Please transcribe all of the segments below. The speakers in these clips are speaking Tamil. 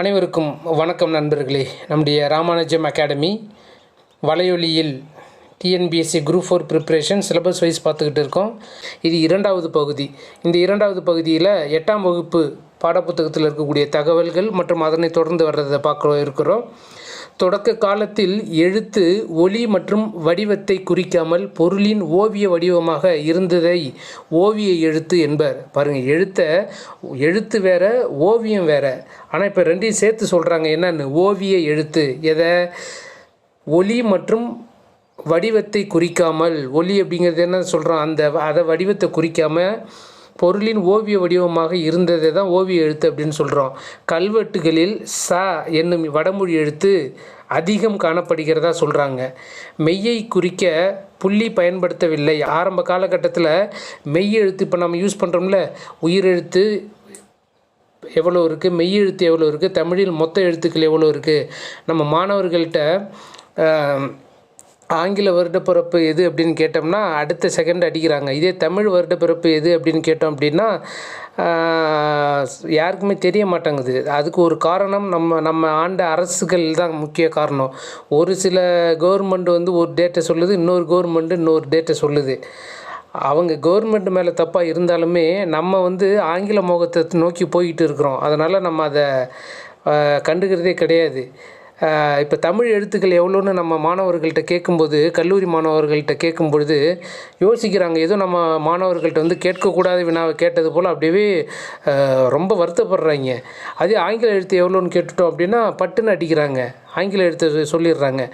அனைவருக்கும் வணக்கம் நண்பர்களே. நம்முடைய Ramanujam academy வலையொலியில் TNPSC group four preparation syllabus wise பார்த்துக்கிட்டு இருக்கோம். இது இரண்டாவது பகுதி. இந்த இரண்டாவது பகுதியில் எட்டாம் வகுப்பு பாடப்புத்தகத்தில் இருக்கக்கூடிய தகவல்கள் மற்றும் அதனை தொடர்ந்து வர்றதை பார்க்க இருக்கிறோம். தொடக்க காலத்தில் எழுத்து ஒளி மற்றும் வடிவத்தை குறிக்காமல் பொருளின் ஓவிய வடிவமாக இருந்ததை ஓவிய எழுத்து என்பர். பாருங்கள் எழுத்தை எழுத்து வேற ஓவியம் வேற. ஆனால் இப்போ ரெண்டையும் சேர்த்து சொல்கிறாங்க என்னன்னு? ஓவிய எழுத்து. எதை? ஒளி மற்றும் வடிவத்தை குறிக்காமல். ஒளி அப்படிங்கிறது என்ன சொல்கிறோம் அந்த அதை வடிவத்தை குறிக்காமல் பொருளின் ஓவிய வடிவமாக இருந்ததை தான் ஓவிய எழுத்து அப்படின்னு சொல்கிறோம் கல்வெட்டுகளில் ச என்னும் வடமொழி எழுத்து அதிகம் காணப்படுகிறதா சொல்கிறாங்க மெய்யை குறிக்க புள்ளி பயன்படுத்தவில்லை. ஆரம்ப காலகட்டத்தில் மெய் எழுத்து இப்போ நம்ம யூஸ் பண்ணுறோம்ல உயிரெழுத்து எவ்வளோ இருக்குது மெய் எழுத்து எவ்வளோ இருக்குது தமிழில் மொத்த எழுத்துக்கள் எவ்வளோ இருக்குது நம்ம மாணவர்கள்ட்ட ஆங்கில வருடப்பிறப்பு எது அப்படின்னு கேட்டோம்னா அடுத்த செகண்ட் அடிக்கிறாங்க. இதே தமிழ் வருடப்பிறப்பு எது அப்படின்னு கேட்டோம் அப்படின்னா யாருக்குமே தெரிய மாட்டேங்குது. அதுக்கு ஒரு காரணம் நம்ம நம்ம ஆண்ட அரசுகள் தான் முக்கிய காரணம். ஒரு சில கவர்மெண்ட் வந்து ஒரு டேட்டை சொல்லுது இன்னொரு கவர்மெண்ட் இன்னொரு டேட்டை சொல்லுது. அவங்க கவர்மெண்ட் மேலே தப்பாக இருந்தாலுமே நம்ம வந்து ஆங்கில மோகத்தை நோக்கி போய்கிட்டு இருக்கிறோம். அதனால் நம்ம அதை கண்டுக்கிறதே கிடையாது. இப்போ தமிழ் எழுத்துக்கள் எவ்வளோன்னு நம்ம மாணவர்கள்ட்ட கேட்கும்போது கல்லூரி மாணவர்கள்ட்ட கேட்கும்பொழுது யோசிக்கிறாங்க. ஏதோ நம்ம மாணவர்கள்ட்ட வந்து கேட்கக்கூடாத வினாவை கேட்டது போல் அப்படியே ரொம்ப வருத்தப்படுறாங்க. அதே ஆங்கில எழுத்து எவ்வளோன்னு கேட்டுட்டோம் அப்படின்னா பட்டுன்னு அடிக்கிறாங்க. ஆங்கில எழுத்து சொல்லிடுறாங்க.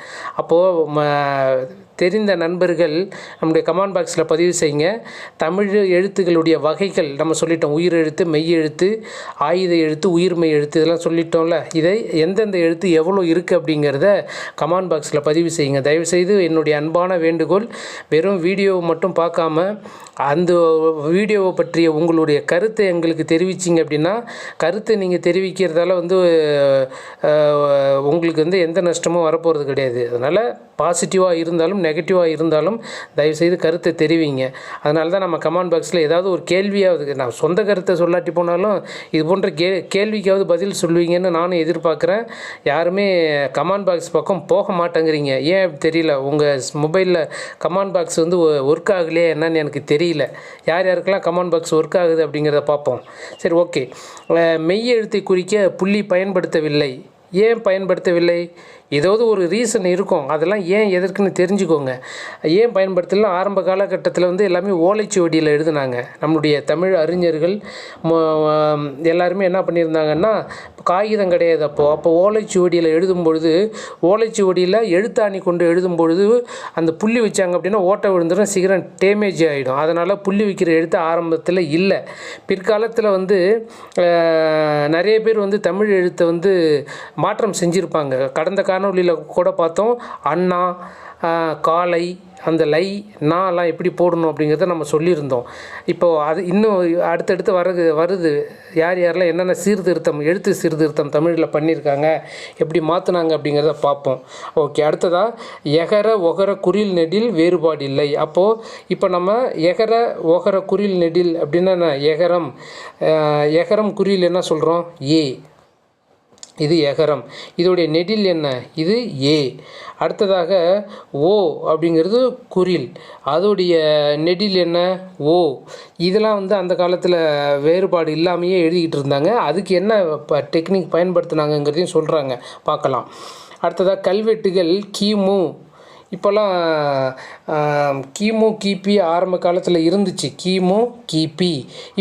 அப்போது ம தெரிந்த நண்பர்கள் நம்முடைய கமெண்ட் பாக்ஸில் பதிவு செய்யுங்க. தமிழ் எழுத்துக்களுடைய வகைகள் நம்ம சொல்லிட்டோம். உயிர் எழுத்து மெய் எழுத்து ஆயுத எழுத்து உயிர்மை எழுத்து இதெல்லாம் சொல்லிட்டோம்ல. இதை எந்தெந்த எழுத்து எவ்வளோ இருக்குது அப்படிங்கிறத கமெண்ட் பாக்ஸில் பதிவு செய்யுங்க. தயவுசெய்து என்னுடைய அன்பான வேண்டுகோள் வெறும் வீடியோவை மட்டும் பார்க்காம அந்த வீடியோவை பற்றிய உங்களுடைய கருத்தை எங்களுக்கு தெரிவிச்சிங்க அப்படின்னா கருத்தை நீங்கள் தெரிவிக்கிறதால வந்து உங்களுக்கு வந்து எந்த நஷ்டமும் வரப்போகிறது கிடையாது. அதனால் பாசிட்டிவாக இருந்தாலும் நெகட்டிவாக இருந்தாலும் தயவுசெய்து கருத்தை தெரிவிங்க. அதனால தான் நம்ம கமெண்ட் பாக்ஸில் ஏதாவது ஒரு கேள்வியாவது நான் சொந்த கருத்தை சொல்லாட்டி போனாலும் இது போன்ற கே கேள்விக்காவது பதில் சொல்லுவீங்கன்னு நானும் எதிர்பார்க்குறேன். யாருமே கமெண்ட் பாக்ஸ் பக்கம் போக மாட்டேங்கிறீங்க. ஏன் அப்படி தெரியல? உங்கள் மொபைலில் கமெண்ட் பாக்ஸ் வந்து ஒர்க் ஆகலையே என்னன்னு எனக்கு தெரியல. யார் யாருக்கெல்லாம் கமெண்ட் பாக்ஸ் ஒர்க் ஆகுது அப்படிங்கிறத பார்ப்போம். சரி ஓகே மெய் எழுத்தை குறிக்க புள்ளி பயன்படுத்தவில்லை. ஏன் பயன்படுத்தவில்லை? ஏதாவது ஒரு ரீசன் இருக்கும். அதெல்லாம் ஏன் எதற்குன்னு தெரிஞ்சுக்கோங்க. ஏன் பயன்படுத்தலாம்? ஆரம்ப காலகட்டத்தில் வந்து எல்லாமே ஓலைச்சுவடியில் எழுதுனாங்க. நம்மளுடைய தமிழ் அறிஞர்கள் எல்லாருமே என்ன பண்ணியிருந்தாங்கன்னா காகிதம் கிடையாது அப்போது அப்போ ஓலைச்சுவடியில் எழுதும் பொழுது ஓலைச்சுவடியில் எழுத்தாணி கொண்டு எழுதும் பொழுது அந்த புள்ளி வச்சாங்க அப்படின்னா ஓட்டை விழுந்துடும் சீக்கிரம் டேமேஜ் ஆகிடும் அதனால் புள்ளி வைக்கிற எழுத்து ஆரம்பத்தில் இல்லை. பிற்காலத்தில் வந்து நிறைய பேர் வந்து தமிழ் எழுத்தை வந்து மாற்றம் செஞ்சுருப்பாங்க. கடந்த கால காணொளியில் கூட பார்த்தோம். அண்ணா காலை அந்த லை நாலாம் எப்படி போடணும் அப்படிங்கிறத நம்ம சொல்லியிருந்தோம். இப்போது அது இன்னும் அடுத்தடுத்து வருது வருது. யார் யாரெல்லாம் என்னென்ன சீர்திருத்தம் எழுத்து சீர்திருத்தம் தமிழில் பண்ணியிருக்காங்க எப்படி மாற்றினாங்க அப்படிங்கிறத பார்ப்போம். ஓகே அடுத்ததாக எகர ஒகர குறில் நெடில் வேறுபாடு இல்லை. அப்போது இப்போ நம்ம எகர ஒகர குறில் நெடில் அப்படின்னா என்ன? எகரம். எகரம் குறியில் என்ன சொல்கிறோம் ஏ. இது எகரம் இதோடைய நெடில் என்ன? இது ஏ. அடுத்ததாக ஓ அப்படிங்கிறது குரில் அதோடைய நெடில் என்ன? ஓ. இதெல்லாம் வந்து அந்த காலத்தில் வேறுபாடு இல்லாமையே எழுதிக்கிட்டு இருந்தாங்க. அதுக்கு என்ன இப்போ டெக்னிக் பயன்படுத்தினாங்கங்கிறதையும் சொல்கிறாங்க பார்க்கலாம். அடுத்ததாக கல்வெட்டுகள் கிமு. இப்போல்லாம் கிமு கிபி ஆரம்ப காலத்தில் இருந்துச்சு. கிமு கிபி.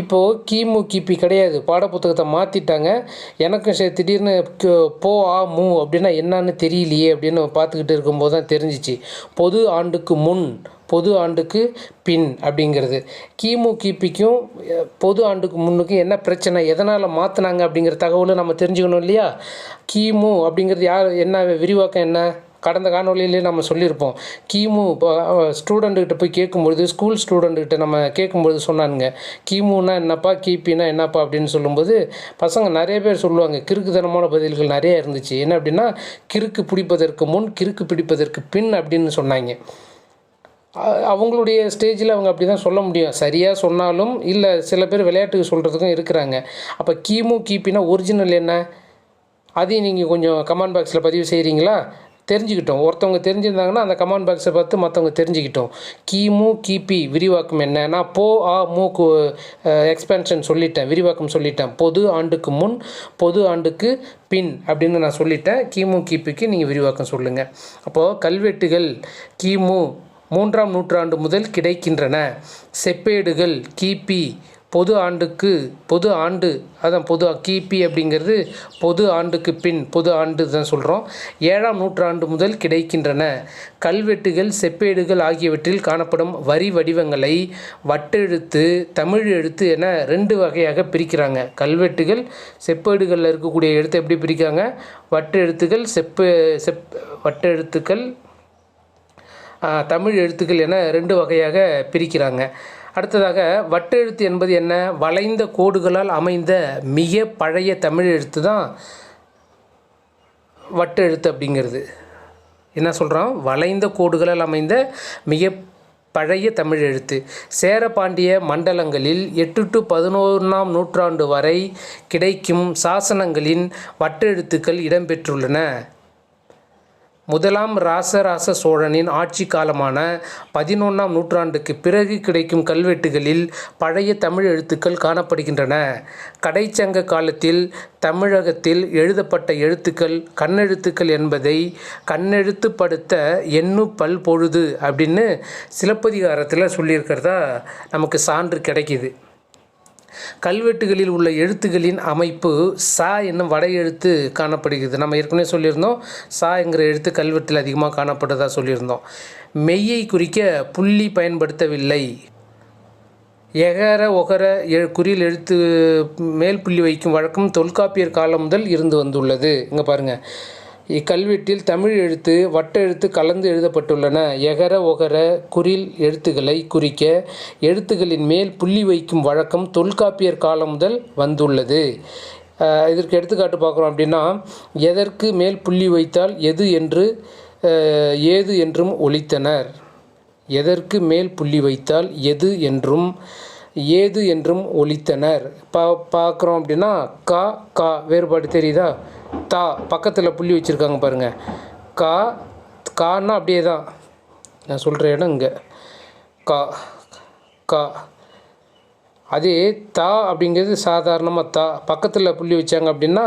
இப்போது கிமு கிபி கிடையாது. பாடப்புத்தகத்தை மாற்றிட்டாங்க எனக்கும் சரி திடீர்னு போ ஆ மு அப்படின்னா என்னன்னு தெரியலையே அப்படின்னு பார்த்துக்கிட்டு இருக்கும்போது தான் தெரிஞ்சிச்சு. பொது ஆண்டுக்கு முன் பொது ஆண்டுக்கு பின் அப்படிங்கிறது. கிமு கிபிக்கும் பொது ஆண்டுக்கு முன்னுக்கும் என்ன பிரச்சனை? எதனால் மாற்றினாங்க அப்படிங்கிற தகவலை நம்ம தெரிஞ்சுக்கணும் இல்லையா? கிமு அப்படிங்கிறது யார் என்ன விரிவாக்கம் என்ன? கடந்த காணொளியிலே நம்ம சொல்லியிருப்போம். கிமு இப்போ ஸ்டூடெண்ட்டுக்கிட்ட போய் கேட்கும்பொழுது ஸ்கூல் ஸ்டூடெண்ட்டுக்கிட்ட நம்ம கேட்கும்பொழுது சொன்னானுங்க. கிமுன்னா என்னப்பா கிபின்னா என்னப்பா அப்படின்னு சொல்லும்போது பசங்க நிறைய பேர் சொல்லுவாங்க கிறுக்குத்தனமான பதில்கள் நிறைய இருந்துச்சு. என்ன அப்படின்னா கிறுக்கு பிடிப்பதற்கு முன் கிறுக்கு பிடிப்பதற்கு பின் அப்படின்னு சொன்னாங்க. அவங்களுடைய ஸ்டேஜில் அவங்க அப்படி தான் சொல்ல முடியும். சரியாக சொன்னாலும் இல்லை சில பேர் விளையாட்டுக்கு சொல்கிறதுக்கும் இருக்கிறாங்க. அப்போ கிமு கிபினா ஒரிஜினல் என்ன? அதையும் நீங்கள் கொஞ்சம் கமெண்ட் பாக்ஸில் பதிவு செய்கிறீங்களா தெரிஞ்சுக்கிட்டோம். ஒருத்தவங்க தெரிஞ்சிருந்தாங்கன்னா அந்த கமாண்ட் பாக்ஸை பார்த்து மற்றவங்க தெரிஞ்சுக்கிட்டோம். கிமு கிபி விரிவாக்கம் என்னன்னா போ ஆ மூக்கு எக்ஸ்பென்ஷன் சொல்லிட்டேன். விரிவாக்கம் சொல்லிட்டேன். பொது ஆண்டுக்கு முன் பொது ஆண்டுக்கு பின் அப்படின்னு நான் சொல்லிட்டேன். கிமு கிபிக்கு நீங்கள் விரிவாக்கம் சொல்லுங்கள் அப்போது கல்வெட்டுகள் கிமு மூன்றாம் நூற்றாண்டு முதல் கிடைக்கின்றன. செப்பேடுகள் கிபி பொது ஆண்டுக்கு பொது ஆண்டு அதான் பொது கிபி அப்படிங்கிறது பொது ஆண்டுக்கு பின் பொது ஆண்டு தான் சொல்கிறோம் ஏழாம் நூற்றாண்டு முதல் கிடைக்கின்றன. கல்வெட்டுகள் செப்பேடுகள் ஆகியவற்றில் காணப்படும் வரி வடிவங்களை வட்டெழுத்து தமிழ் எழுத்து என ரெண்டு வகையாக பிரிக்கிறாங்க. கல்வெட்டுகள் செப்பேடுகளில் இருக்கக்கூடிய எழுத்து எப்படி பிரிக்காங்க வட்டெழுத்துகள் செப்பு செப் வட்டெழுத்துக்கள் தமிழ் எழுத்துக்கள் என ரெண்டு வகையாக பிரிக்கிறாங்க. அடுத்ததாக வட்டெழுத்து என்பது என்ன? வளைந்த கோடுகளால் அமைந்த மிக பழைய தமிழ் எழுத்து தான் வட்டெழுத்து அப்படிங்கிறது. என்ன சொல்கிறோம் வளைந்த கோடுகளால் அமைந்த மிக பழைய தமிழ் எழுத்து. சேரபாண்டிய மண்டலங்களில் எட்டு டு பதினோராம் நூற்றாண்டு வரை கிடைக்கும் சாசனங்களின் வட்டெழுத்துக்கள் இடம்பெற்றுள்ளன. முதலாம் ராசராச சோழனின் ஆட்சி காலமான பதினொன்றாம் நூற்றாண்டுக்கு பிறகு கிடைக்கும் கல்வெட்டுகளில் பழைய தமிழ் எழுத்துக்கள் காணப்படுகின்றன. கடைச்சங்க காலத்தில் தமிழகத்தில் எழுதப்பட்ட எழுத்துக்கள் கண்ணெழுத்துக்கள் என்பதை கண்ணெழுத்துப்படுத்த எண்ணு பல் பொழுது அப்படின்னு சிலப்பதிகாரத்தில் சொல்லியிருக்கிறதா நமக்கு சான்று கிடைக்கிது. கல்வெட்டுகளில் உள்ள எழுத்துகளின் அமைப்பு சா என்னும் வட எழுத்து காணப்படுகிறது. நம்ம ஏற்கனவே சொல்லியிருந்தோம் சா என்கிற எழுத்து கல்வெட்டில் அதிகமாக காணப்படுறதா சொல்லியிருந்தோம். மெய்யை குறிக்க புள்ளி பயன்படுத்தவில்லை. எகர ஒகர எ குறியில் எழுத்து மேல் புள்ளி வைக்கும் வழக்கம் தொல்காப்பியர் காலம் முதல் இருந்து வந்துள்ளது. இங்கே பாருங்கள் இக்கல்வெட்டில் தமிழ் எழுத்து வட்ட எழுத்து கலந்து எழுதப்பட்டுள்ளன. எகர ஒகர குறில் எழுத்துக்களை குறிக்க எழுத்துக்களின் மேல் புள்ளி வைக்கும் வழக்கம் தொல்காப்பியர் காலம் முதல் வந்துள்ளது. இதற்கு எடுத்துக்காட்டு பார்க்குறோம் அப்படின்னா எதற்கு மேல் புள்ளி வைத்தால் எது என்று ஏது என்றும் ஒழித்தனர் எதற்கு மேல் புள்ளி வைத்தால் எது என்றும் ஏது என்றும் ஒழித்தனர் பா பார்க்குறோம் அப்படின்னா கா கா வேறுபாடு தெரியுதா? தா பக்கத்தில் புள்ளி வச்சுருக்காங்க பாருங்கள் கா கான்னா அப்படியே தான். நான் சொல்கிற இடம் இங்கே. கா கா. அதே தா அப்படிங்கிறது சாதாரணமாக தா. பக்கத்தில் புள்ளி வச்சாங்க அப்படின்னா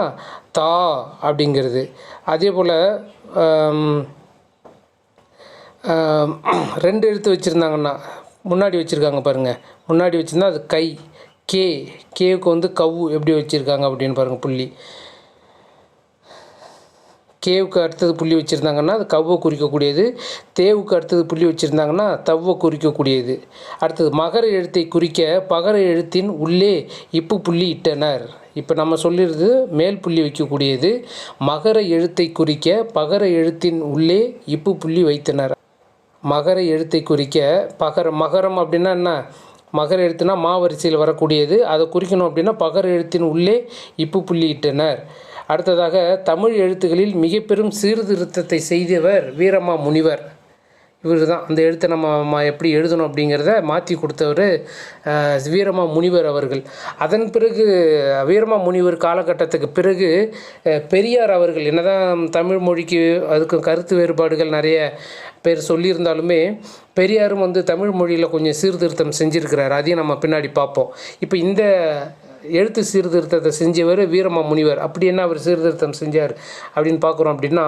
தா அப்படிங்கிறது. அதே போல் ரெண்டு எழுத்து வச்சுருந்தாங்கன்னா முன்னாடி வச்சுருக்காங்க பாருங்கள் முன்னாடி வச்சுருந்தா அது கை. கே கேவுக்கு வந்து கவு எப்படி வச்சுருக்காங்க அப்படின்னு பாருங்கள் புள்ளி. கேவுக்கு அடுத்தது புள்ளி வச்சுருந்தாங்கன்னா அது கவ்வை குறிக்கக்கூடியது தேவுக்கு அடுத்தது புள்ளி வச்சுருந்தாங்கன்னா தவ்வை குறிக்கக்கூடியது. அடுத்தது மகர எழுத்தை குறிக்க பகர எழுத்தின் உள்ளே இப்பு புள்ளி இட்டனர். இப்போ நம்ம சொல்லிடுறது மேல் புள்ளி வைக்கக்கூடியது மகர எழுத்தை குறிக்க பகர எழுத்தின் உள்ளே இப்பு புள்ளி வைத்தனர். மகர எழுத்தை குறிக்க பகர மகரம் அப்படின்னா என்ன? மகர எழுத்துனா மாவரிசையில் வரக்கூடியது. அதை குறிக்கணும் அப்படின்னா பகர் எழுத்தின் உள்ளே இப்பு புள்ளியிட்டனர். அடுத்ததாக தமிழ் எழுத்துக்களில் மிக பெரும் சீர்திருத்தத்தை செய்தவர் வீரமா முனிவர். இவர் தான் அந்த எழுத்தை நம்ம எப்படி எழுதணும் அப்படிங்கிறத மாற்றி கொடுத்தவர் வீரமா முனிவர் அவர்கள். அதன் பிறகு வீரமா முனிவர் காலகட்டத்துக்கு பிறகு பெரியார் அவர்கள் என்னதான் தமிழ் மொழிக்கு அதுக்கு கருத்து வேறுபாடுகள் நிறைய பேர் சொல்லியிருந்தாலுமே பெரியாரும் வந்து தமிழ் மொழியில் கொஞ்சம் சீர்திருத்தம் செஞ்சுருக்கிறார். அதையும் நம்ம பின்னாடி பார்ப்போம். இப்போ இந்த எழுத்து சீர்திருத்தத்தை செஞ்சவர் வீரமா முனிவர். அப்படி என்ன அவர் சீர்திருத்தம் செஞ்சார் அப்படின்னு பார்க்குறோம் அப்படின்னா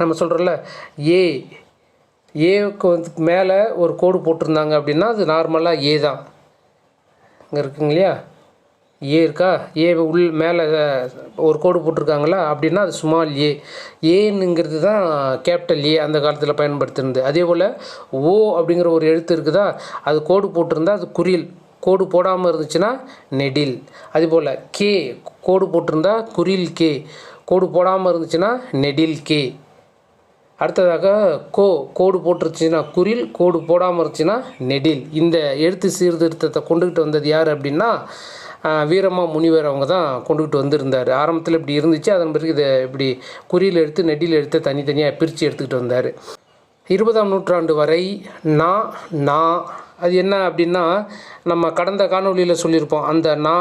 நம்ம சொல்கிறோம்ல ஏ ஏவுக்கு வந்து மேலே ஒரு கோடு போட்டிருந்தாங்க அப்படின்னா அது நார்மலாக ஏ தான். இங்கே இருக்குங்க இல்லையா ஏ இருக்கா? ஏ உள் மேலே ஒரு கோடு போட்டிருக்காங்களா? அப்படின்னா அது ஸ்மால் ஏ ஏன்னுங்கிறது தான் கேபிட்டல் ஏ அந்த காலத்தில் பயன்படுத்தினது. அதே போல் ஓ அப்படிங்கிற ஒரு எழுத்து இருக்குதா? அது கோடு போட்டிருந்தா அது குறில் கோடு போடாமல் இருந்துச்சுன்னா நெடில். அதுபோல் கே கோடு போட்டிருந்தா குறில் கே கோடு போடாமல் இருந்துச்சுன்னா நெடில் கே அடுத்ததாக கோ கோடு போட்டுருச்சுன்னா குரில் கோடு போடாமல் இருந்துச்சுன்னா நெடில். இந்த எழுத்து சீர்திருத்தத்தை கொண்டுக்கிட்டு வந்தது யார் அப்படின்னா வீரமா முனிவர் அவங்க தான் கொண்டுக்கிட்டு வந்திருந்தார். ஆரம்பத்தில் இப்படி இருந்துச்சு. அதன் பிறகு இதை இப்படி குறியில் எடுத்து நெடில் எடுத்து தனித்தனியாக பிரித்து எடுத்துக்கிட்டு வந்தார். இருபதாம் நூற்றாண்டு வரை நா நா அது என்ன அப்படின்னா நம்ம கடந்த காணொளியில் சொல்லியிருப்போம். அந்த நா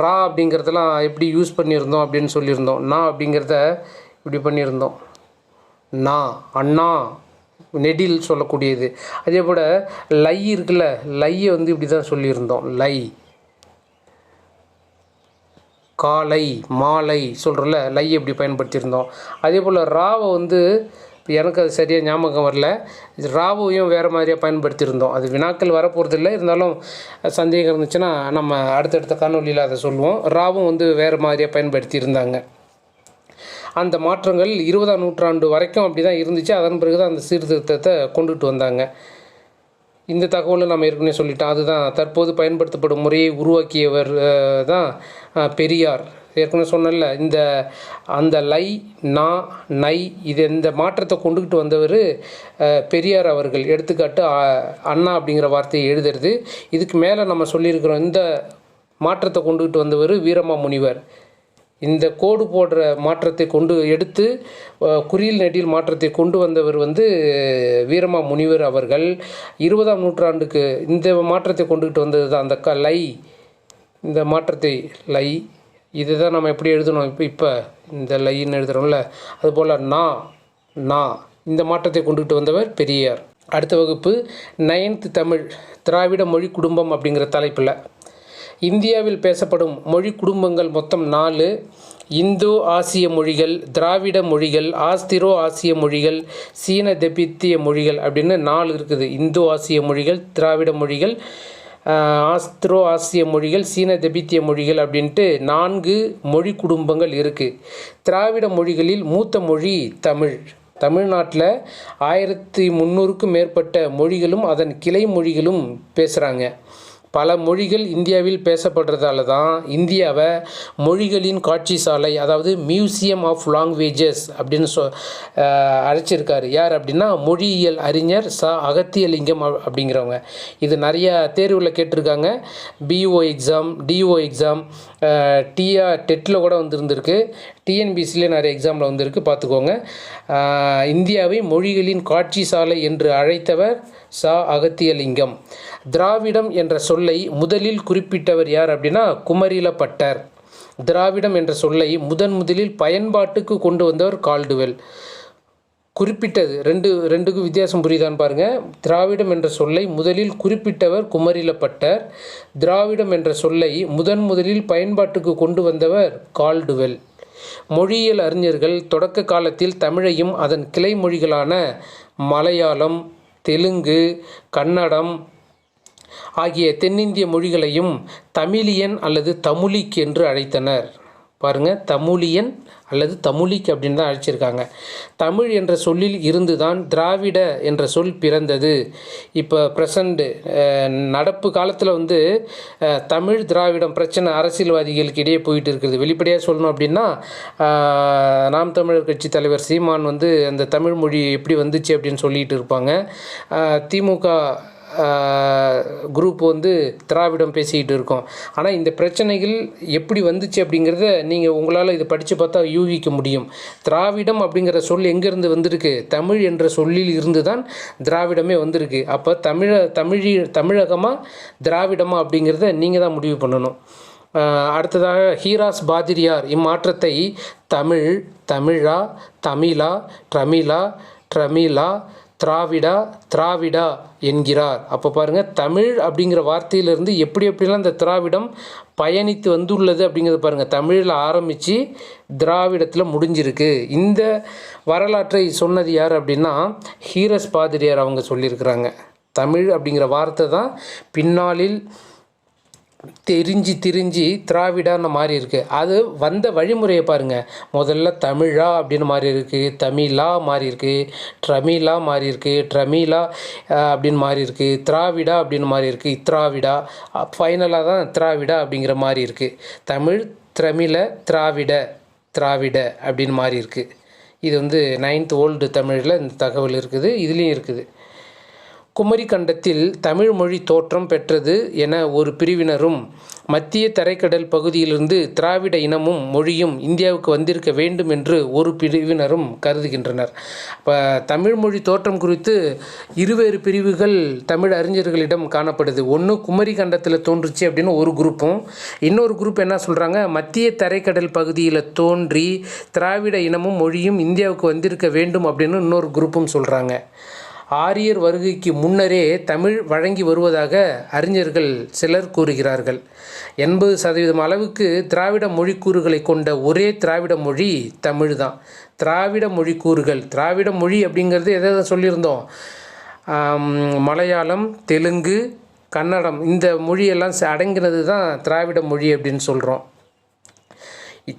ரா அப்படிங்கிறதெல்லாம் எப்படி யூஸ் பண்ணியிருந்தோம் அப்படின்னு சொல்லியிருந்தோம். நான் அப்படிங்கிறத இப்படி பண்ணியிருந்தோம். நா அண்ணா நெடில் சொல்லக்கூடியது. அதே போல் லை இருக்குல்ல லையை வந்து இப்படி தான் சொல்லியிருந்தோம். லை. காலை மாலை சொல்கிறோம்ல லை எப்படி பயன்படுத்தியிருந்தோம். அதே போல் ராவை வந்து எனக்கு அது சரியாக ஞாபகம் வரல. இது ராவையும் வேறு மாதிரியாக பயன்படுத்தியிருந்தோம். அது வினாக்கள் வரப்போகிறது இல்லை இருந்தாலும் சந்தேகம் இருந்துச்சுன்னா நம்ம அடுத்தடுத்த காணொலியில் அதை சொல்லுவோம். ராவும் வந்து வேறு மாதிரியாக பயன்படுத்தியிருந்தாங்க. அந்த மாற்றங்கள் இருபதாம் நூற்றாண்டு வரைக்கும் அப்படி தான் இருந்துச்சு. அதன் பிறகு தான் அந்த சீர்திருத்தத்தை கொண்டுட்டு வந்தாங்க. இந்த தகவலை நம்ம ஏற்கனவே சொல்லிட்டோம். அதுதான் தற்போது பயன்படுத்தப்படும் முறையை உருவாக்கியவர் தான் பெரியார். ஏற்கனவே சொன்னல இந்த அந்த லை நா நை இது இந்த மாற்றத்தை கொண்டுக்கிட்டு வந்தவர் பெரியார் அவர்கள். எடுத்துக்காட்டு அ- அண்ணா அப்படிங்கிற வார்த்தையை எழுதுறது. இதுக்கு மேலே நம்ம சொல்லியிருக்கிறோம் இந்த மாற்றத்தை கொண்டுக்கிட்டு வந்தவர் வீரமா முனிவர் இந்த கோடு போடுற மாற்றத்தை கொண்டு எடுத்து குறியில் நெடியில் மாற்றத்தை கொண்டு வந்தவர் வந்து வீரமா முனிவர் அவர்கள். இருபதாம் நூற்றாண்டுக்கு இந்த மாற்றத்தை கொண்டுகிட்டு வந்தது தான் அந்த க லை. இந்த மாற்றத்தை லை. இதுதான் நம்ம எப்படி எழுதணும்? இப்போ இப்போ இந்த லைன்னு எழுதுகிறோம்ல அதுபோல் நா நா. இந்த மாற்றத்தை கொண்டுகிட்டு வந்தவர் பெரியார். அடுத்த வகுப்பு நைன்த் தமிழ் திராவிட மொழி குடும்பம் அப்படிங்கிற தலைப்பில் இந்தியாவில் பேசப்படும் மொழி குடும்பங்கள் மொத்தம் நாலு. இந்தோ ஆசிய மொழிகள் திராவிட மொழிகள் ஆஸ்திரோ ஆசிய மொழிகள் சீன தெபித்திய மொழிகள் அப்படின்னு நாலு இருக்குது. இந்தோ ஆசிய மொழிகள் திராவிட மொழிகள் ஆஸ்திரோ ஆசிய மொழிகள் சீன தெபித்திய மொழிகள் அப்படின்ட்டு நான்கு மொழி குடும்பங்கள் இருக்குது திராவிட மொழிகளில் மூத்த மொழி தமிழ். தமிழ்நாட்டில் ஆயிரத்தி முந்நூறுக்கும் மேற்பட்ட மொழிகளும் அதன் கிளை மொழிகளும் பேசுகிறாங்க பல மொழிகள் இந்தியாவில் பேசப்படுறதால தான் இந்தியாவை மொழிகளின் காட்சி சாலை அதாவது மியூசியம் ஆஃப் லாங்குவேஜஸ் அப்படின்னு சொ அழைச்சிருக்காரு யார் அப்படின்னா மொழியியல் அறிஞர் ச. அகத்தியலிங்கம் அப்படிங்கிறவங்க. இது நிறையா தேர்வில் கேட்டிருக்காங்க. பிஓ எக்ஸாம் டிஓ எக்ஸாம் டிஆ டெட்டில் கூட வந்திருந்திருக்கு. டிஎன்பிசிலே நிறைய எக்ஸாமில் வந்திருக்கு. பார்த்துக்கோங்க. இந்தியாவை மொழிகளின் காட்சி சாலை என்று அழைத்தவர் சா. அகத்தியலிங்கம். திராவிடம் என்ற சொல்லை முதலில் குறிப்பிட்டவர் யார் அப்படின்னா குமரிலப்பட்டர். திராவிடம் என்ற சொல்லை முதன் முதலில் பயன்பாட்டுக்கு கொண்டு வந்தவர் கால்டுவெல். குறிப்பிட்டது. ரெண்டு ரெண்டுக்கும் வித்தியாசம் புரியுதான்னு பாருங்கள் திராவிடம் என்ற சொல்லை முதலில் குறிப்பிட்டவர் குமரிலப்பட்டர். திராவிடம் என்ற சொல்லை முதன் முதலில் பயன்பாட்டுக்கு கொண்டு வந்தவர் கால்டுவெல். மொழியியல் அறிஞர்கள் தொடக்க காலத்தில் தமிழையும் அதன் கிளை மொழிகளான மலையாளம் தெலுங்கு கன்னடம் ஆகிய தென்னிந்திய மொழிகளையும் தமிழியன் அல்லது தமுலிக் என்று அழைத்தனர். பாருங்க தமிழியன் அல்லது தமுலிக் அப்படின்னு தான் அழைச்சிருக்காங்க. தமிழ் என்ற சொல்லில் இருந்து தான் திராவிட என்ற சொல் பிறந்தது. இப்போ ப்ரெசண்ட்டு நடப்பு காலத்தில் வந்து தமிழ் திராவிடம் பிரச்சனை அரசியல்வாதிகளுக்கு இடையே போயிட்டு இருக்குது. வெளிப்படையாக சொல்லணும் அப்படின்னா நாம் தமிழர் கட்சி தலைவர் சீமான் வந்து அந்த தமிழ் மொழி எப்படி வந்துச்சு அப்படின்னு சொல்லிட்டு இருப்பாங்க. திமுக குரூப் வந்து திராவிடம் பேசிக்கிட்டு இருக்கோம். ஆனால் இந்த பிரச்சனைகள் எப்படி வந்துச்சு அப்படிங்கிறத நீங்கள் உங்களால் இதை படித்து பார்த்தா யூகிக்க முடியும். திராவிடம் அப்படிங்கிற சொல் எங்கேருந்து வந்திருக்கு? தமிழ் என்ற சொல்லில் இருந்து தான் திராவிடமே வந்திருக்கு. அப்போ தமிழ தமிழி தமிழகமாக திராவிடமா அப்படிங்கிறத நீங்கள் தான் முடிவு பண்ணணும். அடுத்ததாக ஹீராஸ் பாதிரியார் இம்மாற்றத்தை தமிழ் தமிழா தமிழா ட்ரமிழா ட்ரமிழா திராவிடா திராவிடா என்கிறார். அப்போ பாருங்கள் தமிழ் அப்படிங்கிற வார்த்தையிலிருந்து எப்படி எப்படிலாம் இந்த திராவிடம் பயணித்து வந்துள்ளது அப்படிங்கிறத பாருங்கள் தமிழில் ஆரம்பித்து திராவிடத்தில் முடிஞ்சிருக்கு. இந்த வரலாற்றை சொன்னது யார் அப்படின்னா ஹீரஸ் பாதிரியார் அவங்க சொல்லியிருக்கிறாங்க. தமிழ் அப்படிங்கிற வார்த்தை தான் பின்னாளில் தெரிஞ்சு திரிஞ்சு திராவிடான்னு மாறி இருக்குது அது வந்த வழிமுறையை பாருங்கள் முதல்ல தமிழா அப்படின்னு மாறி இருக்குது தமிழா மாறி இருக்குது ட்ரமிழா மாறி இருக்குது ட்ரமிழா அப்படின்னு மாறி இருக்குது திராவிடா அப்படின்னு மாறி இருக்குது இத்ராவிடா ஃபைனலாக தான் திராவிடா அப்படிங்கிற மாதிரி இருக்குது தமிழ் திரமிழ திராவிட திராவிட அப்படின்னு மாறி இருக்குது இது வந்து நைன்த் ஓல்டு தமிழில் இந்த தகவல் இருக்குது. இதுலேயும் இருக்குது. குமரி கண்டத்தில் தமிழ் மொழி தோற்றம் பெற்றது என ஒரு பிரிவினரும் மத்திய தரைக்கடல் பகுதியிலிருந்து திராவிட இனமும் மொழியும் இந்தியாவுக்கு வந்திருக்க வேண்டும் என்று ஒரு பிரிவினரும் கருதுகின்றனர். இப்போ தமிழ் மொழி தோற்றம் குறித்து இருவேறு பிரிவுகள் தமிழ் அறிஞர்களிடம் காணப்படுது. ஒன்று குமரி கண்டத்தில் தோன்றுச்சு அப்படின்னு ஒரு குரூப்பும் இன்னொரு குரூப் என்ன சொல்கிறாங்க மத்திய தரைக்கடல் பகுதியில் தோன்றி திராவிட இனமும் மொழியும் இந்தியாவுக்கு வந்திருக்க வேண்டும் அப்படின்னு இன்னொரு குரூப்பும் சொல்கிறாங்க ஆரியர் வருகைக்கு முன்னரே தமிழ் வழங்கி வருவதாக அறிஞர்கள் சிலர் கூறுகிறார்கள். எண்பது சதவீதம் அளவுக்கு திராவிட மொழிக்கூறுகளை கொண்ட ஒரே திராவிட மொழி தமிழ் தான் திராவிட மொழிக்கூறுகள் திராவிட மொழி அப்படிங்கிறது எதை எதை சொல்லியிருந்தோம்? மலையாளம் தெலுங்கு கன்னடம் இந்த மொழியெல்லாம் ச- அடங்கினது தான் திராவிட மொழி அப்படின்னு சொல்கிறோம்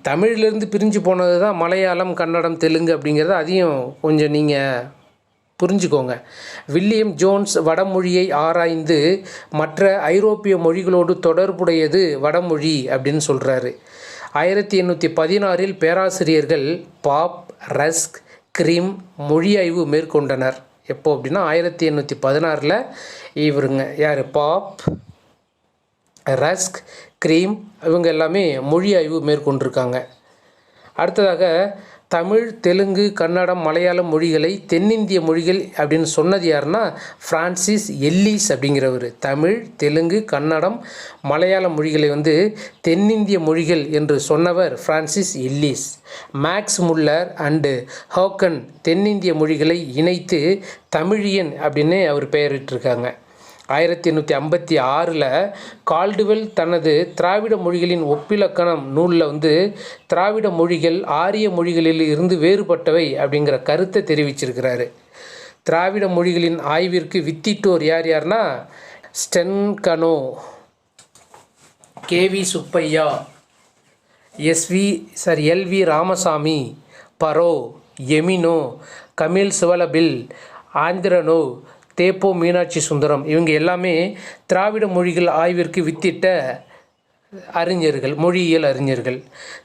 தமிழிலிருந்து பிரிஞ்சு போனது தான் மலையாளம் கன்னடம் தெலுங்கு அப்படிங்கிறது அதையும் கொஞ்சம் நீங்கள் புரிஞ்சுக்கோங்க. வில்லியம் ஜோன்ஸ் வடமொழியை ஆராய்ந்து மற்ற ஐரோப்பிய மொழிகளோடு தொடர்புடையது வடமொழி அப்படின்னு சொல்கிறாரு ஆயிரத்தி எண்ணூற்றி பதினாறில் பேராசிரியர்கள் பாப் ரஸ்க் கிரீம் மொழி ஆய்வு மேற்கொண்டனர். எப்போ அப்படின்னா ஆயிரத்தி எண்ணூற்றி பதினாறில் இவருங்க யார்? பாப் ரஸ்க் கிரீம் இவங்க எல்லாமே மொழி ஆய்வு மேற்கொண்டிருக்காங்க. அடுத்ததாக தமிழ் தெலுங்கு கன்னடம் மலையாளம் மொழிகளை தென்னிந்திய மொழிகள் அப்படின்னு சொன்னது யாருன்னா ஃப்ரான்சிஸ் எல்லிஸ் அப்படிங்கிறவர். தமிழ் தெலுங்கு கன்னடம் மலையாள மொழிகளை வந்து தென்னிந்திய மொழிகள் என்று சொன்னவர் Francis Ellis. Max Muller and ஹோக்கன் தென்னிந்திய மொழிகளை இணைத்து தமிழியன் அப்படின்னு அவர் பெயரிட்டிருக்காங்க. ஆயிரத்தி எண்ணூற்றி ஐம்பத்தி ஆறில் கால்டுவெல் தனது திராவிட மொழிகளின் ஒப்பிலக்கணம் நூலில் வந்து திராவிட மொழிகள் ஆரிய மொழிகளில் இருந்து வேறுபட்டவை அப்படிங்கிற கருத்தை தெரிவிச்சிருக்கிறாரு. திராவிட மொழிகளின் ஆய்விற்கு வித்திட்டோர் யார் யார்னா ஸ்டென்கனோ K V Subbaiah S V sir L V Ramasamy Burrow Emeneau Kamil Zvelebil Andronov தேப்போ Meenakshi Sundaram இவங்க எல்லாமே திராவிட மொழிகள் ஆய்விற்கு வித்திட்ட அறிஞர்கள் மொழியியல் அறிஞர்கள்.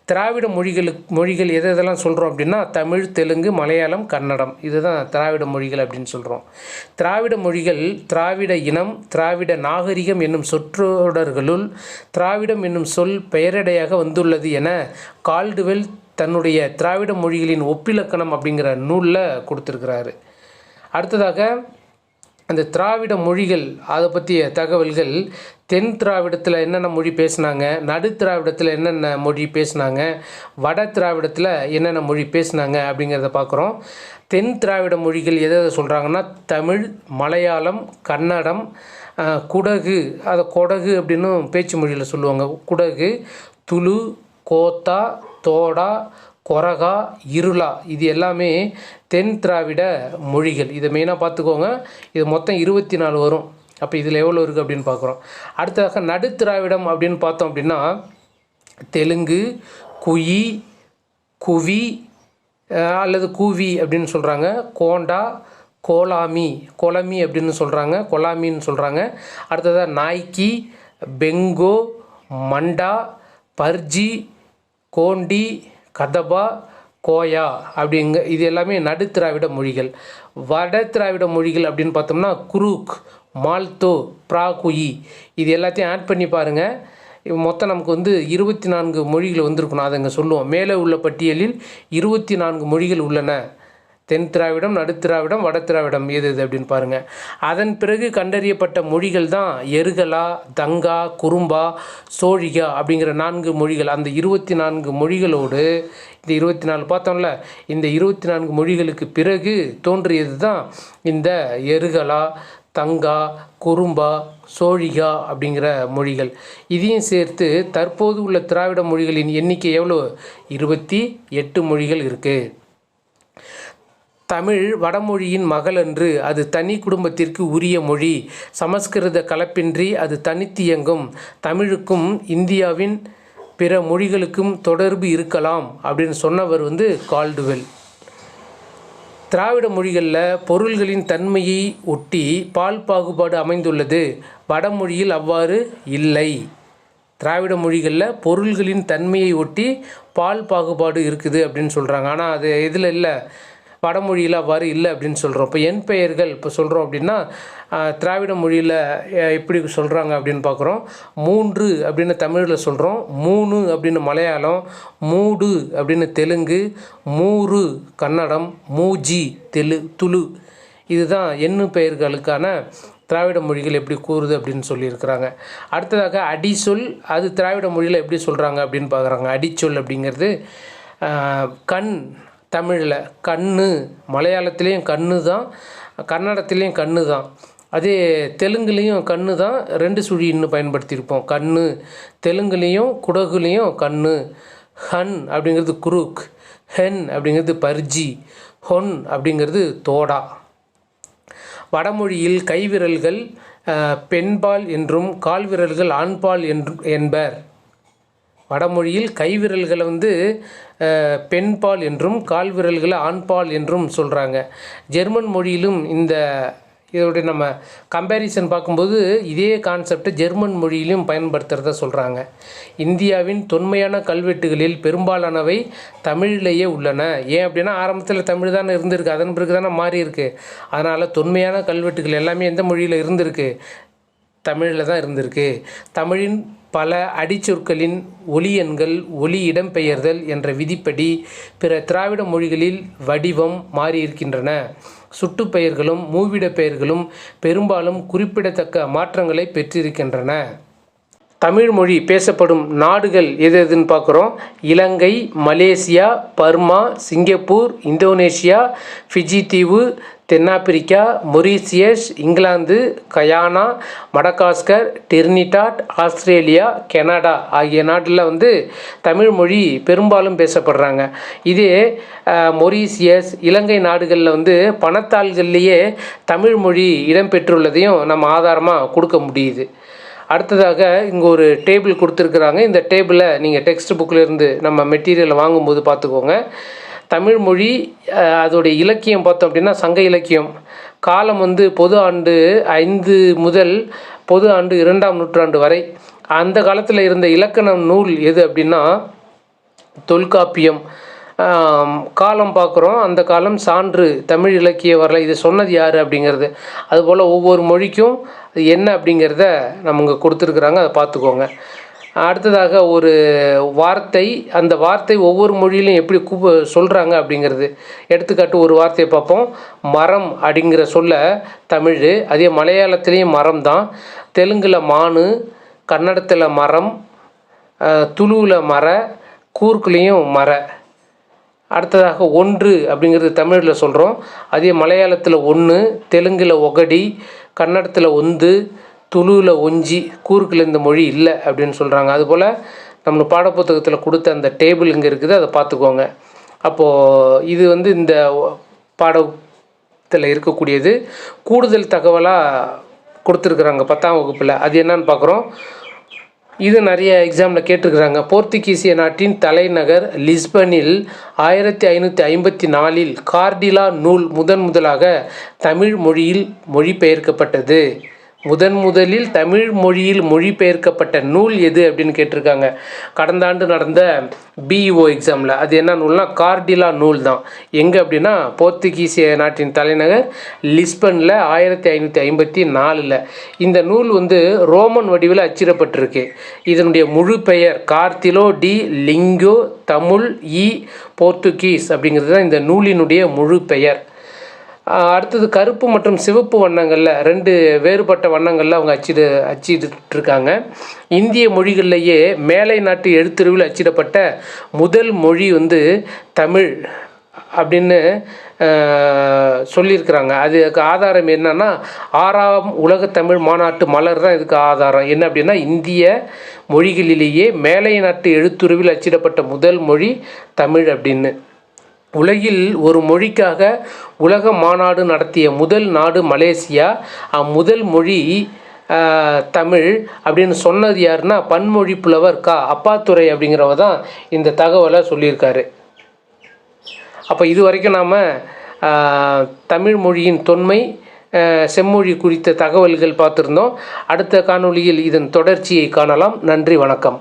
திராவிட மொழிகளுக்கு மொழிகள் எதை எதெல்லாம் சொல்கிறோம் அப்படின்னா தமிழ் தெலுங்கு மலையாளம் கன்னடம். இதுதான் திராவிட மொழிகள் அப்படின்னு சொல்கிறோம் திராவிட மொழிகள் திராவிட இனம் திராவிட நாகரிகம் என்னும் சொற்றொடர்களுள் திராவிடம் என்னும் சொல் பெயரடையாக வந்துள்ளது என கால்டுவெல் தன்னுடைய திராவிட மொழிகளின் ஒப்பிலக்கணம் அப்படிங்கிற நூலில் கொடுத்துருக்கிறாரு. அடுத்ததாக அந்த திராவிட மொழிகள் அதை பற்றிய தகவல்கள் தென் திராவிடத்தில் என்னென்ன மொழி பேசுனாங்க நடு திராவிடத்தில் என்னென்ன மொழி பேசுனாங்க வட திராவிடத்தில் என்னென்ன மொழி பேசுனாங்க அப்படிங்கிறத பார்க்குறோம். தென் திராவிட மொழிகள் எதை எதை சொல்கிறாங்கன்னா தமிழ் மலையாளம் கன்னடம் குடகு அதை கொடகு அப்படின்னு பேச்சு மொழியில் சொல்லுவாங்க. குடகு துளு கோத்தா தோடா கொரகா இருளா இது எல்லாமே தென் திராவிட மொழிகள். இதை மெயினாக பார்த்துக்கோங்க. இது மொத்தம் இருபத்தி நாலு வரும். அப்போ இதில் எவ்வளோ இருக்குது அப்படின்னு பார்க்குறோம். அடுத்ததாக நடு திராவிடம் அப்படின்னு பார்த்தோம் அப்படின்னா தெலுங்கு குயி குவி அல்லது கூவி அப்படின்னு சொல்கிறாங்க கோண்டா கோலாமி கொலமி அப்படின்னு சொல்கிறாங்க கொலாமின்னு சொல்கிறாங்க அடுத்ததாக நாய்க்கி பெங்கோ மண்டா பர்ஜி கோண்டி கதபா கோயா அப்படிங்க இது எல்லாமே நடு திராவிட மொழிகள். வட திராவிட மொழிகள் அப்படின்னு பார்த்தோம்னா குரூக் மால்தோ பிராகுயி. இது எல்லாத்தையும் ஆட் பண்ணி பாருங்கள் மொத்தம் நமக்கு வந்து இருபத்தி நான்கு மொழிகள் வந்திருக்கணும் அதை இங்கே சொல்லுவோம் மேலே உள்ள பட்டியலில் இருபத்தி நான்கு மொழிகள் உள்ளன. தென் திராவிடம் நடுத்திராவிடம் வட திராவிடம் எது எது அப்படின்னு பாருங்கள் அதன் பிறகு கண்டறியப்பட்ட மொழிகள் தான் எருகலா தங்கா குறும்பா சோழிகா அப்படிங்கிற நான்கு மொழிகள். அந்த இருபத்தி நான்கு மொழிகளோடு இந்த இருபத்தி நாலு பார்த்தோம்ல இந்த இருபத்தி நான்கு மொழிகளுக்கு பிறகு தோன்றியது தான் இந்த எருகலா தங்கா குறும்பா சோழிகா அப்படிங்கிற மொழிகள். இதையும் சேர்த்து தற்போது உள்ள திராவிட மொழிகளின் எண்ணிக்கை எவ்வளோ இருபத்தி எட்டு மொழிகள் இருக்குது தமிழ் வடமொழியின் மகளன்று அது தனி குடும்பத்திற்கு உரிய மொழி. சமஸ்கிருத கலப்பின்றி அது தனித்தியங்கும். தமிழுக்கும் இந்தியாவின் பிற மொழிகளுக்கும் தொடர்பு இருக்கலாம் அப்படின்னு சொன்னவர் வந்து கால்டுவெல். திராவிட மொழிகளில் பொருள்களின் தன்மையை ஒட்டி பால் பாகுபாடு அமைந்துள்ளது. வடமொழியில் அவ்வாறு இல்லை. திராவிட மொழிகளில் பொருள்களின் தன்மையை ஒட்டி பால் பாகுபாடு இருக்குது அப்படின்னு சொல்கிறாங்க ஆனால் அது இதில் இல்லை. வடமொழியில் அவ்வாறு இல்லை அப்படின்னு சொல்கிறோம் இப்போ எண் பெயர்கள் இப்போ சொல்கிறோம் அப்படின்னா திராவிட மொழியில் எப்படி சொல்கிறாங்க அப்படின்னு பார்க்குறோம் மூன்று அப்படின்னு தமிழில் சொல்கிறோம் மூணு அப்படின்னு மலையாளம். மூடு அப்படின்னு தெலுங்கு. மூறு கன்னடம். மூஜி தெலு துளு. இதுதான் எண்ணு பெயர்களுக்கான திராவிட மொழிகள் எப்படி கூறுது அப்படின்னு சொல்லியிருக்கிறாங்க. அடுத்ததாக அடிச்சொல் அது திராவிட மொழியில் எப்படி சொல்கிறாங்க அப்படின்னு பார்க்குறாங்க அடிச்சொல் அப்படிங்கிறது கண் தமிழில் கண்ணு மலையாளத்துலேயும் கண்ணு தான் கன்னடத்துலேயும் கண்ணு தான் அதே தெலுங்குலேயும் கண்ணு தான் ரெண்டு சுழின்னு பயன்படுத்தியிருப்போம். கண்ணு தெலுங்குலேயும் குடகுலேயும் கண்ணு. ஹன் அப்படிங்கிறது குருக் ஹென் அப்படிங்கிறது பர்ஜி ஹொன் அப்படிங்கிறது தோடா. வடமொழியில் கைவிரல்கள் பெண்பால் என்றும் கால்விரல்கள் ஆண்பால் என்று என்பர். வடமொழியில் கைவிரல்களை வந்து பெண்பால் என்றும் கால்விரல்களை ஆண்பால் என்றும் சொல்கிறாங்க ஜெர்மன் மொழியிலும் இந்த இதோடைய நம்ம கம்பேரிசன் பார்க்கும்போது இதே கான்செப்டை ஜெர்மன் மொழியிலும் பயன்படுத்துகிறத சொல்கிறாங்க இந்தியாவின் தொன்மையான கல்வெட்டுகளில் பெரும்பாலானவை தமிழிலேயே உள்ளன. ஏன் அப்படின்னா ஆரம்பத்தில் தமிழ் தானே இருந்திருக்கு. அதன் பிறகு தானே மாறி இருக்கு. அதனால் தொன்மையான கல்வெட்டுகள் எல்லாமே எந்த மொழியில் இருந்திருக்கு? தமிழில் தான் இருந்திருக்கு. தமிழின் பல அடிச்சொற்களின் ஒலி எண்கள் ஒலி இடம்பெயர்தல் என்ற விதிப்படி பிற திராவிட மொழிகளில் வடிவம் மாறியிருக்கின்றன. சுட்டுப்பெயர்களும் மூவிடப் பெயர்களும் பெரும்பாலும் குறிப்பிடத்தக்க மாற்றங்களை பெற்றிருக்கின்றன. தமிழ் மொழி பேசப்படும் நாடுகள் எது எதுன்னு பார்க்குறோம். Ilangai Malaysia Burma Singapore Indonesia Fiji தீவு தென்னாப்பிரிக்கா Mauritius England Guyana Madagascar Trinidad Australia Canada ஆகிய நாட்டில் வந்து தமிழ் மொழி பெரும்பாலும் பேசப்படுறாங்க. இதே மொரீசியஸ் இலங்கை நாடுகளில் வந்து பணத்தாள்கள்லேயே தமிழ் மொழி இடம்பெற்றுள்ளதையும் நம்ம ஆதாரமாக கொடுக்க முடியுது. அடுத்ததாக இங்கே ஒரு டேபிள் கொடுத்துருக்குறாங்க. இந்த டேபிளை நீங்கள் டெக்ஸ்ட் புக்கிலேருந்து நம்ம மெட்டீரியலை வாங்கும்போது பார்த்துக்கோங்க. தமிழ் மொழி அதோடைய இலக்கியம் பார்த்தோம் அப்படின்னா சங்க இலக்கியம். காலம் வந்து பொது ஆண்டு ஐந்து முதல் பொது ஆண்டு இரண்டாம் நூற்றாண்டு வரை. அந்த காலத்தில் இருந்த இலக்கணம் நூல் எது அப்படின்னா தொல்காப்பியம். காலம் பார்க்குறோம். அந்த காலம் சான்று தமிழ் இலக்கிய வரல இது சொன்னது யார் அப்படிங்கிறது. அதுபோல் ஒவ்வொரு மொழிக்கும் அது என்ன அப்படிங்கிறத நம்ம கொடுத்துருக்குறாங்க. அதை பார்த்துக்கோங்க. அடுத்ததாக ஒரு வார்த்தை அந்த வார்த்தை ஒவ்வொரு மொழியிலும் எப்படி கூப்ப சொல்கிறாங்க அப்படிங்கிறது. எடுத்துக்காட்டு ஒரு வார்த்தையை பார்ப்போம். மரம் அப்படிங்கிற சொல்ல தமிழ் அதே மலையாளத்துலேயும் மரம் தான். தெலுங்கில் மானு கன்னடத்தில் மரம் துளுவில் மர கூர்க்குலேயும் மர. அடுத்ததாக ஒன்று அப்படிங்கிறது தமிழில் சொல்கிறோம் அதே மலையாளத்தில் ஒன்று தெலுங்கில் ஒகடி கன்னடத்தில் ஒந்து துளுவில் ஒஞ்சி கூறுக்கில் இந்த மொழி இல்லை அப்படின்னு சொல்கிறாங்க அதுபோல் நம்ம பாடப்புத்தகத்தில் கொடுத்த அந்த டேபிள் இங்கே இருக்குது அதை பார்த்துக்கோங்க. அப்போது இது வந்து இந்த பாடத்தில் இருக்கக்கூடியது. கூடுதல் தகவலாக கொடுத்துருக்குறாங்க பத்தாம் வகுப்பில். அது என்னன்னு பார்க்குறோம். இது நிறைய எக்ஸாமில் கேட்டிருக்கிறாங்க. போர்த்துகீசிய நாட்டின் தலைநகர் லிஸ்பனில் ஆயிரத்தி ஐநூற்றி ஐம்பத்தி நாலில் கார்டிலா நூல் முதன் முதலாக தமிழ் மொழியில் மொழிபெயர்க்கப்பட்டது. முதன் முதலில் தமிழ் மொழியில் மொழிபெயர்க்கப்பட்ட நூல் எது அப்படின்னு கேட்டிருக்காங்க. கடந்த ஆண்டு நடந்த பிஇஓ எக்ஸாமில் அது என்ன நூல்னா கார்டிலா நூல் தான் எங்கே அப்படின்னா போர்த்துகீசிய நாட்டின் தலைநகர் லிஸ்பனில் ஆயிரத்தி ஐநூற்றி ஐம்பத்தி நாலில். இந்த நூல் வந்து ரோமன் வடிவில் அச்சிடப்பட்டிருக்கு. இதனுடைய முழு பெயர் Cartilha de Lingoa Tamil e Portugues அப்படிங்கிறது தான் இந்த நூலினுடைய முழு பெயர். அடுத்தது கருப்பு மற்றும் சிவப்பு வண்ணங்களில் ரெண்டு வேறுபட்ட வண்ணங்களில் அவங்க அச்சிடு அச்சிட்டுருக்காங்க. இந்திய மொழிகள்லேயே மேலை நாட்டு எழுத்துருவில் அச்சிடப்பட்ட முதல் மொழி வந்து தமிழ் அப்படின்னு சொல்லியிருக்கிறாங்க. அதுக்கு ஆதாரம் என்னன்னா ஆறாம் உலக தமிழ் மாநாட்டு மலர் தான் இதுக்கு ஆதாரம். என்ன அப்படின்னா இந்திய மொழிகளிலேயே மேலை நாட்டு எழுத்துருவில் அச்சிடப்பட்ட முதல் மொழி தமிழ் அப்படின்னு. உலகில் ஒரு மொழிக்காக உலக மாநாடு நடத்திய முதல் நாடு மலேசியா. அம்முதல் மொழி தமிழ் அப்படின்னு சொன்னது யாருன்னா பன்மொழி புலவர் கா. அப்பாத்துறை அப்படிங்கிறவ தான் இந்த தகவலை சொல்லியிருக்காரு. அப்போ இது வரைக்கும் நாம் தமிழ் மொழியின் தொன்மை செம்மொழி குறித்த தகவல்கள் பார்த்துருந்தோம். அடுத்த காணொளியில் இதன் தொடர்ச்சியை காணலாம். நன்றி வணக்கம்.